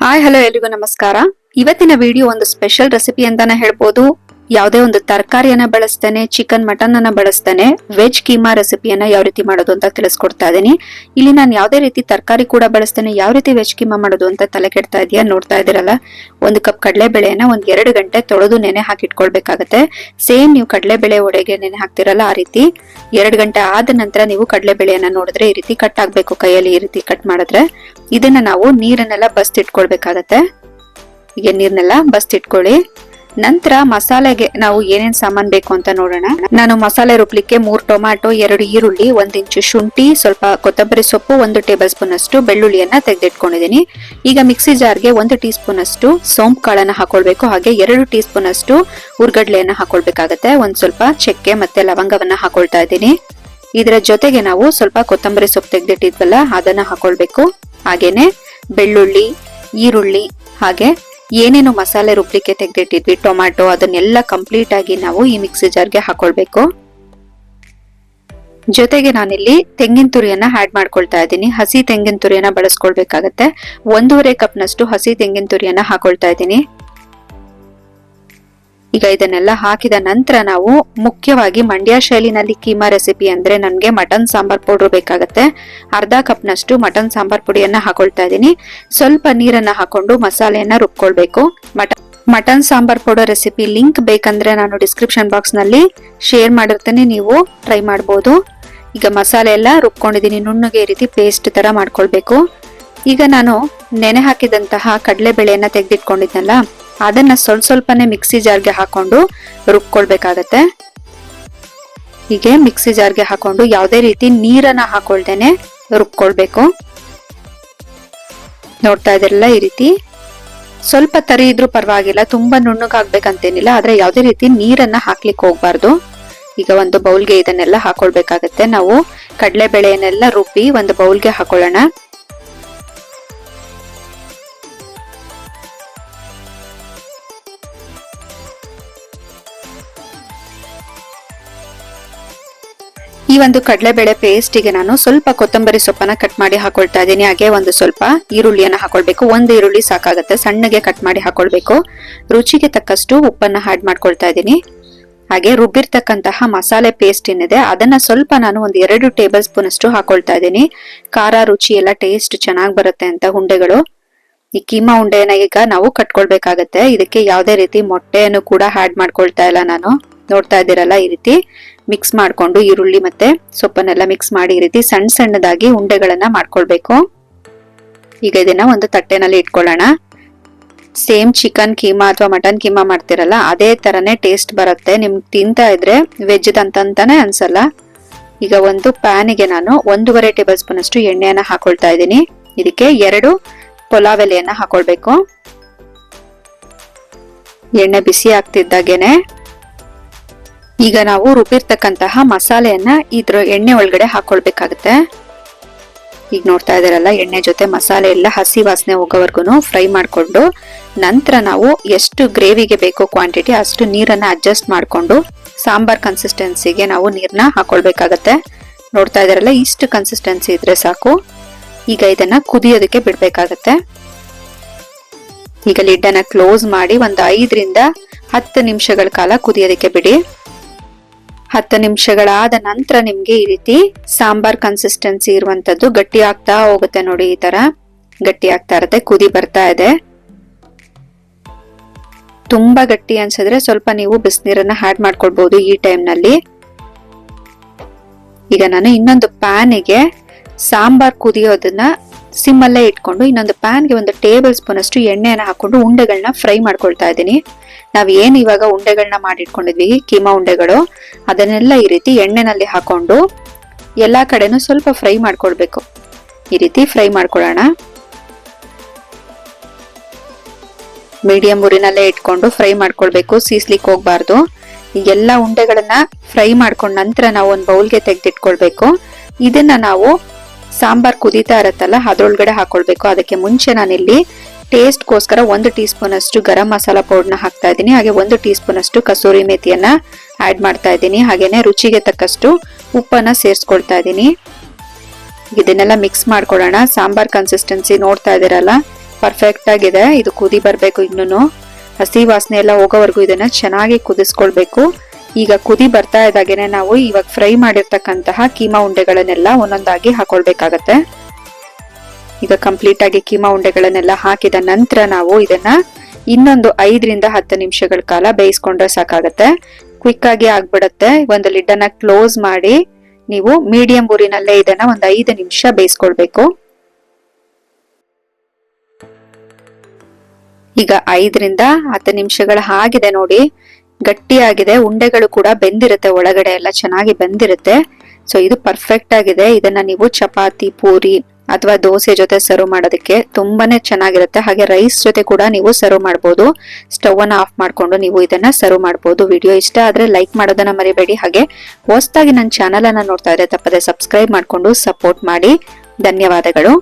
Hi hello ಎಲ್ರಿಗೂ ನಮಸ್ಕಾರ. ಇವತ್ತಿನ ವಿಡಿಯೋ ಒಂದು ಸ್ಪೆಷಲ್ ರೆಸಿಪಿ ಅಂತಾನೆ ಹೇಳ್ಬೋದು. ಯಾವುದೇ ಒಂದು ತರಕಾರಿಯನ್ನ ಬಳಸ್ತೇನೆ ಚಿಕನ್ ಮಟನ್ ಅನ್ನ ಬಳಸ್ತೇನೆ ವೆಜ್ ಕೀಮಾ ರೆಸಿಪಿಯನ್ನ ಯಾವ ರೀತಿ ಮಾಡೋದು ಅಂತ ತಿಳಿಸ್ಕೊಡ್ತಾ ಇದ್ದೀನಿ ಇಲ್ಲಿ ನಾನು ಯಾವುದೇ ರೀತಿ ತರಕಾರಿ ಕೂಡ ಬಳಸ್ತೇನೆ, ಯಾವ ರೀತಿ ವೆಜ್ ಕೀಮಾ ಮಾಡೋದು ಅಂತ ತಲೆ ಕೆಡ್ತಾ ಇದೆಯಾ ನೋಡ್ತಾ ಇದ್ದೀರಲ್ಲ. ಒಂದು ಕಪ್ ಕಡಲೆಬೇಳೆಯನ್ನ ಒಂದ್ ಎರಡು ಗಂಟೆ ತೊಳೆದು ನೆನೆ ಹಾಕಿಟ್ಕೊಳ್ಬೇಕಾಗತ್ತೆ. ಸೇಮ್ ನೀವು ಕಡಲೆಬೇಳೆ ಒಡೆಗೆ ನೆನೆ ಹಾಕ್ತಿರಲ್ಲ ಆ ರೀತಿ. ಎರಡು ಗಂಟೆ ಆದ ನಂತರ ನೀವು ಕಡಲೆಬೇಳೆಯನ್ನ ನೋಡಿದ್ರೆ ಈ ರೀತಿ ಕಟ್ ಆಗ್ಬೇಕು, ಕೈಯಲ್ಲಿ ಈ ರೀತಿ ಕಟ್ ಮಾಡಿದ್ರೆ. ಇದನ್ನ ನಾವು ನೀರನ್ನೆಲ್ಲ ಬಸ್ತಿಟ್ಕೊಳ್ಬೇಕಾಗತ್ತೆ ಹೀಗೆ ನೀರ್ನೆಲ್ಲ ಬಸ್ತಿಟ್ಕೊಳ್ಳಿ ನಂತರ ಮಸಾಲೆಗೆ ನಾವು ಏನೇನ್ ಸಾಮಾನ್ ಬೇಕು ಅಂತ ನೋಡೋಣ. ನಾನು ಮಸಾಲೆ ರುಬ್ಲಿಕ್ಕೆ ಮೂರ್ ಟೊಮ್ಯಾಟೊ, ಎರಡು ಈರುಳ್ಳಿ, ಒಂದ್ ಇಂಚು ಶುಂಠಿ, ಸ್ವಲ್ಪ ಕೊತ್ತಂಬರಿ ಸೊಪ್ಪು, ಒಂದು ಟೇಬಲ್ ಸ್ಪೂನ್ ಅಷ್ಟು ಬೆಳ್ಳುಳ್ಳಿಯನ್ನ ತೆಗೆದಿಟ್ಕೊಂಡಿದ್ದೀನಿ. ಈಗ ಮಿಕ್ಸಿ ಜಾರ್ಗೆ ಒಂದು ಟೀ ಸ್ಪೂನ್ ಅಷ್ಟು ಸೋಂಪು ಕಾಳನ್ನ ಹಾಕೊಳ್ಬೇಕು. ಹಾಗೆ ಎರಡು ಟೀ ಸ್ಪೂನ್ ಅಷ್ಟು ಉರ್ಗಡ್ಲೆಯನ್ನ ಹಾಕೊಳ್ಬೇಕಾಗತ್ತೆ. ಒಂದ್ ಸ್ವಲ್ಪ ಚಕ್ಕೆ ಮತ್ತೆ ಲವಂಗವನ್ನ ಹಾಕೊಳ್ತಾ ಇದ್ದೀನಿ. ಇದರ ಜೊತೆಗೆ ನಾವು ಸ್ವಲ್ಪ ಕೊತ್ತಂಬರಿ ಸೊಪ್ಪು ತೆಗೆದಿಟ್ಟಿದ್ವಲ್ಲ, ಅದನ್ನ ಹಾಕೊಳ್ಬೇಕು. ಹಾಗೇನೆ ಬೆಳ್ಳುಳ್ಳಿ, ಈರುಳ್ಳಿ, ಹಾಗೆ ಏನೇನು ಮಸಾಲೆ ರುಬ್ಲಿಕ್ಕೆ ತೆಗೆದಿಟ್ಟಿದ್ವಿ ಟೊಮ್ಯಾಟೊ ಅದನ್ನೆಲ್ಲ ಕಂಪ್ಲೀಟ್ ಆಗಿ ನಾವು ಈ ಮಿಕ್ಸಿ ಜಾರ್ಗೆ ಹಾಕೊಳ್ಬೇಕು. ಜೊತೆಗೆ ನಾನಿಲ್ಲಿ ತೆಂಗಿನ ತುರಿಯನ್ನ ಆಡ್ ಮಾಡ್ಕೊಳ್ತಾ ಇದ್ದೀನಿ. ಹಸಿ ತೆಂಗಿನ ತುರಿಯನ್ನ ಬಳಸ್ಕೊಳ್ಬೇಕಾಗತ್ತೆ. ಒಂದೂವರೆ ಕಪ್ನಷ್ಟು ಹಸಿ ತೆಂಗಿನ ತುರಿಯನ್ನ ಹಾಕೊಳ್ತಾ ಇದ್ದೀನಿ. ಈಗ ಇದನ್ನೆಲ್ಲ ಹಾಕಿದ ನಂತರ ನಾವು ಮುಖ್ಯವಾಗಿ ಮಂಡ್ಯ ಶೈಲಿನಲ್ಲಿ ಕೀಮಾ ರೆಸಿಪಿ ಅಂದ್ರೆ ನನ್ಗೆ ಮಟನ್ ಸಾಂಬಾರ್ ಪೌಡರ್ ಬೇಕಾಗತ್ತೆ. ಅರ್ಧ ಕಪ್ನಷ್ಟು ಮಟನ್ ಸಾಂಬಾರ್ ಪುಡಿಯನ್ನ ಹಾಕೊಳ್ತಾ ಇದ್ದೀನಿ ಸ್ವಲ್ಪ ನೀರನ್ನ ಹಾಕೊಂಡು ಮಸಾಲೆಯನ್ನ ರುಬ್ಕೊಳ್ಬೇಕು. Mutton mutton sambar powder recipe link ಬೇಕಂದ್ರೆ ನಾನು ಡಿಸ್ಕ್ರಿಪ್ಷನ್ ಬಾಕ್ಸ್ನಲ್ಲಿ ಶೇರ್ ಮಾಡಿರ್ತೇನೆ, ನೀವು ಟ್ರೈ ಮಾಡಬಹುದು ಈಗ ಮಸಾಲೆ ಎಲ್ಲ ರುಬ್ಕೊಂಡಿದ್ದೀನಿ ನುಣ್ಣಗೆ ರೀತಿ ಪೇಸ್ಟ್ ತರ ಮಾಡ್ಕೊಳ್ಬೇಕು. ಈಗ ನಾನು ನೆನೆ ಹಾಕಿದಂತಹ ಕಡಲೆ ಬೇಳೆಯನ್ನ ತೆಗೆದಿಟ್ಕೊಂಡಿದ್ನಲ್ಲ ಅದನ್ನ ಸ್ವಲ್ಪ ಸ್ವಲ್ಪನೇ ಮಿಕ್ಸಿ ಜಾರ್ಗೆ ಹಾಕೊಂಡು ರುಬ್ಕೊಳ್ಬೇಕಾಗತ್ತೆ. ಹೀಗೆ ಮಿಕ್ಸಿ ಜಾರ್ಗೆ ಹಾಕೊಂಡು ಯಾವುದೇ ರೀತಿ ನೀರನ್ನ ಹಾಕೊಳ್ದೇನೆ ರುಬ್ಕೊಳ್ಬೇಕು. ನೋಡ್ತಾ ಇದ್ರಲ್ಲ ಈ ರೀತಿ? ಸ್ವಲ್ಪ ತರಿ ಇದ್ರೂ ಪರವಾಗಿಲ್ಲ, ತುಂಬಾ ನುಣ್ಣಗಾಗ್ಬೇಕಂತೇನಿಲ್ಲ, ಆದ್ರೆ ಯಾವುದೇ ರೀತಿ ನೀರನ್ನ ಹಾಕ್ಲಿಕ್ಕೆ ಹೋಗ್ಬಾರ್ದು. ಈಗ ಒಂದು ಬೌಲ್ಗೆ ಇದನ್ನೆಲ್ಲ ಹಾಕೊಳ್ಬೇಕಾಗತ್ತೆ. ನಾವು ಕಡಲೆ ಬೇಳೆಯನ್ನೆಲ್ಲ ರುಬ್ಬಿ ಒಂದು ಬೌಲ್ಗೆ ಹಾಕೊಳ್ಳೋಣ. ಈ ಒಂದು ಕಡಲೆಬೇಳೆ ಪೇಸ್ಟಿಗೆ ನಾನು ಸ್ವಲ್ಪ ಕೊತ್ತಂಬರಿ ಸೊಪ್ಪನ್ನ ಕಟ್ ಮಾಡಿ ಹಾಕೊಳ್ತಾ ಇದ್ದೀನಿ. ಹಾಗೆ ಒಂದು ಸ್ವಲ್ಪ ಈರುಳ್ಳಿಯನ್ನ ಹಾಕೊಳ್ಬೇಕು. ಒಂದು ಈರುಳ್ಳಿ ಸಾಕಾಗುತ್ತೆ. ಸಣ್ಣಗೆ ಕಟ್ ಮಾಡಿ ಹಾಕೊಳ್ಬೇಕು. ರುಚಿಗೆ ತಕ್ಕಷ್ಟು ಉಪ್ಪನ್ನ ಹ್ಯಾಡ್ ಮಾಡ್ಕೊಳ್ತಾ ಇದ್ದೀನಿ. ಹಾಗೆ ರುಬ್ಬಿರ್ತಕ್ಕಂತಹ ಮಸಾಲೆ ಪೇಸ್ಟ್ ಏನಿದೆ, ಅದನ್ನ ಸ್ವಲ್ಪ ನಾನು ಒಂದು ಎರಡು ಟೇಬಲ್ ಸ್ಪೂನ್ ಅಷ್ಟು ಹಾಕೊಳ್ತಾ ಇದ್ದೀನಿ. ಖಾರ, ರುಚಿ ಎಲ್ಲ ಟೇಸ್ಟ್ ಚೆನ್ನಾಗಿ ಬರುತ್ತೆ ಅಂತ ಉಂಡೆಗಳು. ಈ ಕೀಮಾ ಉಂಡೆನ ಈಗ ನಾವು ಕಟ್ಕೊಳ್ಬೇಕಾಗತ್ತೆ. ಇದಕ್ಕೆ ಯಾವುದೇ ರೀತಿ ಮೊಟ್ಟೆಯನ್ನು ಕೂಡ ಹ್ಯಾಡ್ ಮಾಡ್ಕೊಳ್ತಾ ಇಲ್ಲ ನಾನು. ನೋಡ್ತಾ ಇದ್ದೀರಲ್ಲ ಈ ರೀತಿ. ಮಿಕ್ಸ್ ಮಾಡಿಕೊಂಡು ಈರುಳ್ಳಿ ಮತ್ತೆ ಸೊಪ್ಪನ್ನೆಲ್ಲ ಮಿಕ್ಸ್ ಮಾಡಿ ಈ ರೀತಿ ಸಣ್ಣ ಸಣ್ಣದಾಗಿ ಉಂಡೆಗಳನ್ನ ಮಾಡ್ಕೊಳ್ಬೇಕು. ಈಗ ಇದನ್ನ ಒಂದು ತಟ್ಟೆನಲ್ಲಿ ಇಟ್ಕೊಳ್ಳೋಣ. ಸೇಮ್ ಚಿಕನ್ ಕೀಮಾ ಅಥವಾ ಮಟನ್ ಕೀಮಾ ಮಾಡ್ತಿರಲ್ಲ, ಅದೇ ತರನೇ ಟೇಸ್ಟ್ ಬರುತ್ತೆ. ನಿಮ್ಗೆ ತಿಂತಾ ಇದ್ರೆ ವೆಜ್ ಅಂತಂತಾನೆ ಅನ್ಸಲ್ಲ. ಈಗ ಒಂದು ಪ್ಯಾನಿಗೆ ನಾನು ಒಂದೂವರೆ ಟೇಬಲ್ ಸ್ಪೂನ್ ಅಷ್ಟು ಎಣ್ಣೆಯನ್ನ ಹಾಕೊಳ್ತಾ ಇದ್ದೀನಿ. ಇದಕ್ಕೆ ಎರಡು ಪಲಾವ್ ಎಲೆಯನ್ನು ಹಾಕೊಳ್ಬೇಕು. ಎಣ್ಣೆ ಬಿಸಿ ಆಗ್ತಿದ್ದಾಗೇನೆ ಈಗ ನಾವು ರುಬ್ಬಿರ್ತಕ್ಕಂತಹ ಮಸಾಲೆಯನ್ನ ಇದ್ರ ಎಣ್ಣೆ ಒಳಗಡೆ ಹಾಕೊಳ್ಬೇಕಾಗತ್ತೆ. ಈಗ ನೋಡ್ತಾ ಇದಾರಲ್ಲ ಎಣ್ಣೆ ಜೊತೆ ಮಸಾಲೆ ಎಲ್ಲ ಹಸಿ ವಾಸನೆ ಹೋಗೋವರೆಗೂ ಫ್ರೈ ಮಾಡಿಕೊಂಡು ನಂತರ ನಾವು ಎಷ್ಟು ಗ್ರೇವಿಗೆ ಬೇಕೋ ಕ್ವಾಂಟಿಟಿ ಅಷ್ಟು ನೀರನ್ನ ಅಡ್ಜಸ್ಟ್ ಮಾಡಿಕೊಂಡು ಸಾಂಬಾರ್ ಕನ್ಸಿಸ್ಟೆನ್ಸಿಗೆ ನಾವು ನೀರನ್ನ ಹಾಕೊಳ್ಬೇಕಾಗತ್ತೆ. ನೋಡ್ತಾ ಇದಾರಲ್ಲ ಇಷ್ಟು ಕನ್ಸಿಸ್ಟೆನ್ಸಿ ಇದ್ರೆ ಸಾಕು. ಈಗ ಇದನ್ನ ಕುದಿಯೋದಕ್ಕೆ ಬಿಡಬೇಕಾಗತ್ತೆ. ಈಗ ಲಿಡ್ಡನ್ನ ಕ್ಲೋಸ್ ಮಾಡಿ ಒಂದು ಐದರಿಂದ ಹತ್ತು ನಿಮಿಷಗಳ ಕಾಲ ಕುದಿಯೋದಕ್ಕೆ ಬಿಡಿ. ಹತ್ತು ನಿಮಿಷಗಳಾದ ನಂತರ ನಿಮ್ಗೆ ಈ ರೀತಿ ಸಾಂಬಾರ್ ಕನ್ಸಿಸ್ಟೆನ್ಸಿ ಇರುವಂತದ್ದು ಗಟ್ಟಿ ಆಗ್ತಾ ಹೋಗುತ್ತೆ ನೋಡಿ ಈ ತರ. ಗಟ್ಟಿ ಆಗ್ತಾ ಇರುತ್ತೆ, ಕುದಿ ಬರ್ತಾ ಇದೆ. ತುಂಬಾ ಗಟ್ಟಿ ಅನ್ಸಿದ್ರೆ ಸ್ವಲ್ಪ ನೀವು ಬಿಸಿನೀರನ್ನ ಹ್ಯಾಡ್ ಮಾಡ್ಕೊಳ್ಬಹುದು ಈ ಟೈಮ್ನಲ್ಲಿ. ಈಗ ನಾನು ಇನ್ನೊಂದು ಪ್ಯಾನಿಗೆ ಸಾಂಬಾರ್ ಕುದಿಯೋದನ್ನ ಸಿಮ್ಮಲ್ಲೇ ಇಟ್ಕೊಂಡು ಇನ್ನೊಂದು ಪ್ಯಾನ್ಗೆ ಒಂದು ಟೇಬಲ್ ಸ್ಪೂನ್ ಅಷ್ಟು ಎಣ್ಣೆಯನ್ನ ಹಾಕೊಂಡು ಉಂಡೆಗಳನ್ನ ಫ್ರೈ ಮಾಡ್ಕೊಳ್ತಾ ಇದ್ದೀನಿ. ನಾವು ಏನು ಇವಾಗ ಉಂಡೆಗಳನ್ನ ಮಾಡಿಟ್ಕೊಂಡಿದ್ವಿ, ಕೀಮಾ ಉಂಡೆಗಳು, ಅದನ್ನೆಲ್ಲ ಈ ರೀತಿ ಎಣ್ಣೆನಲ್ಲಿ ಹಾಕೊಂಡು ಎಲ್ಲ ಕಡೆನೂ ಸ್ವಲ್ಪ ಫ್ರೈ ಮಾಡ್ಕೊಳ್ಬೇಕು. ಈ ರೀತಿ ಫ್ರೈ ಮಾಡ್ಕೊಳ್ಳೋಣ. ಮೀಡಿಯಂ ಉರಿನಲ್ಲೇ ಇಟ್ಕೊಂಡು ಫ್ರೈ ಮಾಡ್ಕೊಳ್ಬೇಕು ಸೀಸ್ಲಿಕ್ಕೆ ಹೋಗ್ಬಾರ್ದು. ಎಲ್ಲ ಉಂಡೆಗಳನ್ನ ಫ್ರೈ ಮಾಡ್ಕೊಂಡ ನಂತರ ನಾವು ಒಂದು ಬೌಲ್ಗೆ ತೆಗೆದಿಟ್ಕೊಳ್ಬೇಕು. ಇದನ್ನ ನಾವು ಸಾಂಬಾರ್ ಕುದೀತಾ ಇರತ್ತಲ್ಲ, ಅದ್ರೊಳಗಡೆ ಹಾಕೊಳ್ಬೇಕು. ಅದಕ್ಕೆ ಮುಂಚೆ ನಾನಿಲ್ಲಿ ಟೇಸ್ಟ್ಗೋಸ್ಕರ ಒಂದು ಟೀ ಸ್ಪೂನ್ ಅಷ್ಟು ಗರಂ ಮಸಾಲಾ ಪೌಡರ್ನ ಹಾಕ್ತಾ ಇದ್ದೀನಿ. ಹಾಗೆ ಒಂದು ಟೀ ಸ್ಪೂನ್ ಅಷ್ಟು ಕಸೂರಿ ಮೇಥಿಯನ್ನ ಆ್ಯಡ್ ಮಾಡ್ತಾ ಇದ್ದೀನಿ. ಹಾಗೇನೆ ರುಚಿಗೆ ತಕ್ಕಷ್ಟು ಉಪ್ಪನ್ನ ಸೇರಿಸ್ಕೊಳ್ತಾ ಇದ್ದೀನಿ. ಇದನ್ನೆಲ್ಲ ಮಿಕ್ಸ್ ಮಾಡ್ಕೊಳ್ಳೋಣ ಸಾಂಬಾರ್ ಕನ್ಸಿಸ್ಟೆನ್ಸಿ ನೋಡ್ತಾ ಇದ್ದೀರಲ್ಲ ಪರ್ಫೆಕ್ಟ್ ಆಗಿದೆ. ಇದು ಕುದಿ ಬರಬೇಕು ಇನ್ನೂ ಹಸಿ ವಾಸನೆ ಎಲ್ಲ ಹೋಗೋವರೆಗೂ ಇದನ್ನ ಚೆನ್ನಾಗಿ ಕುದಿಸ್ಕೊಳ್ಬೇಕು. ಈಗ ಕುದಿ ಬರ್ತಾ ಇದ್ದಾಗೇನೆ ನಾವು ಇವಾಗ ಫ್ರೈ ಮಾಡಿರ್ತಕ್ಕಂತಹ ಕೀಮಾ ಉಂಡೆಗಳನ್ನೆಲ್ಲ ಒಂದೊಂದಾಗಿ ಹಾಕೊಳ್ಬೇಕಾಗತ್ತೆ. ಈಗ ಕಂಪ್ಲೀಟ್ ಆಗಿ ಕೀಮಾ ಉಂಡೆಗಳನ್ನೆಲ್ಲ ಹಾಕಿದ ನಂತರ ನಾವು ಇದನ್ನ ಇನ್ನೊಂದು ಐದರಿಂದ ಹತ್ತು ನಿಮಿಷಗಳ ಕಾಲ ಬೇಯಿಸ್ಕೊಂಡ್ರೆ ಸಾಕಾಗತ್ತೆ. ಕ್ವಿಕ್ ಆಗಿ ಆಗ್ಬಿಡತ್ತೆ. ಒಂದು ಲಿಡ್ ಅನ್ನ ಕ್ಲೋಸ್ ಮಾಡಿ ನೀವು ಮೀಡಿಯಂ ಊರಿನಲ್ಲೇ ಇದನ್ನ ಒಂದು ಐದು ನಿಮಿಷ ಬೇಯಿಸ್ಕೊಳ್ಬೇಕು. ಈಗ ಐದರಿಂದ ಹತ್ತು ನಿಮಿಷಗಳ ಆಗಿದೆ ನೋಡಿ. ಗಟ್ಟಿಯಾಗಿದೆ, ಉಂಡೆಗಳು ಕೂಡ ಬೆಂದಿರುತ್ತೆ, ಒಳಗಡೆ ಎಲ್ಲ ಚೆನ್ನಾಗಿ ಬೆಂದಿರುತ್ತೆ. ಸೊ ಇದು ಪರ್ಫೆಕ್ಟ್ ಆಗಿದೆ. ಇದನ್ನ ನೀವು ಚಪಾತಿ, ಪೂರಿ ಅಥವಾ ದೋಸೆ ಜೊತೆ ಸರ್ವ್ ಮಾಡೋದಕ್ಕೆ ತುಂಬಾನೇ ಚೆನ್ನಾಗಿರುತ್ತೆ. ಹಾಗೆ ರೈಸ್ ಜೊತೆ ಕೂಡ ನೀವು ಸರ್ವ್ ಮಾಡಬಹುದು ಸ್ಟವ್ ಅನ್ನ ಆಫ್ ಮಾಡ್ಕೊಂಡು ನೀವು ಇದನ್ನ ಸರ್ವ್ ಮಾಡಬಹುದು ವಿಡಿಯೋ ಇಷ್ಟ ಆದ್ರೆ ಲೈಕ್ ಮಾಡೋದನ್ನ ಮರಿಬೇಡಿ. ಹಾಗೆ ಹೊಸದಾಗಿ ನನ್ನ ಚಾನಲ್ ಅನ್ನ ನೋಡ್ತಾ ಇದ್ರೆ ತಪ್ಪದೆ ಸಬ್ಸ್ಕ್ರೈಬ್ ಮಾಡಿಕೊಂಡು ಸಪೋರ್ಟ್ ಮಾಡಿ. ಧನ್ಯವಾದಗಳು.